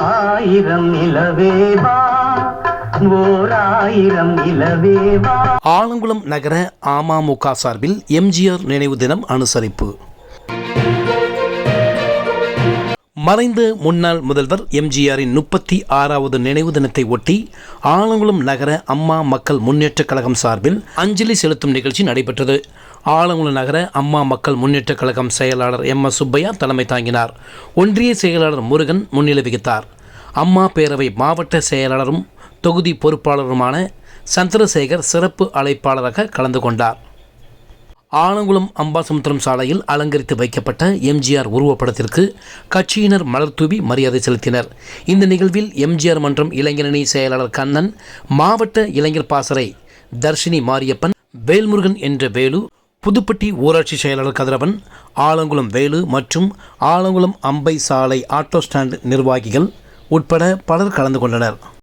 ஆயிரம் நிலவேவா ஆலங்குளம் நகர அமமுக சார்பில் எம்ஜிஆர் நினைவு தினம் அனுசரிப்பு. மறைந்த முன்னாள் முதல்வர் எம்ஜிஆரின் முப்பத்தி ஆறாவது நினைவு தினத்தை ஒட்டி ஆலங்குளம் நகர அம்மா மக்கள் முன்னேற்றக் கழகம் சார்பில் அஞ்சலி செலுத்தும் நிகழ்ச்சி நடைபெற்றது. ஆலங்குளம் நகர அம்மா மக்கள் முன்னேற்றக் கழகம் செயலாளர் எம் எஸ் சுப்பையா தலைமை தாங்கினார். ஒன்றிய செயலாளர் முருகன் முன்னிலை வகித்தார். அம்மா பேரவை மாவட்ட செயலாளரும் தொகுதி பொறுப்பாளருமான சந்திரசேகர் சிறப்பு அழைப்பாளராக கலந்து கொண்டார். ஆலங்குளம் அம்பாசமுத்திரம் சாலையில் அலங்கரித்து வைக்கப்பட்ட எம்ஜிஆர் உருவப்படத்திற்கு கட்சியினர் மலர் தூவி மரியாதை செலுத்தினர். இந்த நிகழ்வில் எம்ஜிஆர் மன்றம் இளைஞரணி செயலாளர் கண்ணன் மாவட்ட இளைஞர் பாசறை தர்ஷினி மாரியப்பன் வேல்முருகன் என்ற வேலு புதுப்பட்டி ஊராட்சி செயலாளர் கதிரவன் ஆலங்குளம் வேலு மற்றும் ஆலங்குளம் அம்பை சாலை ஆட்டோ ஸ்டாண்ட் நிர்வாகிகள் உட்பட பலர் கலந்து கொண்டனர்.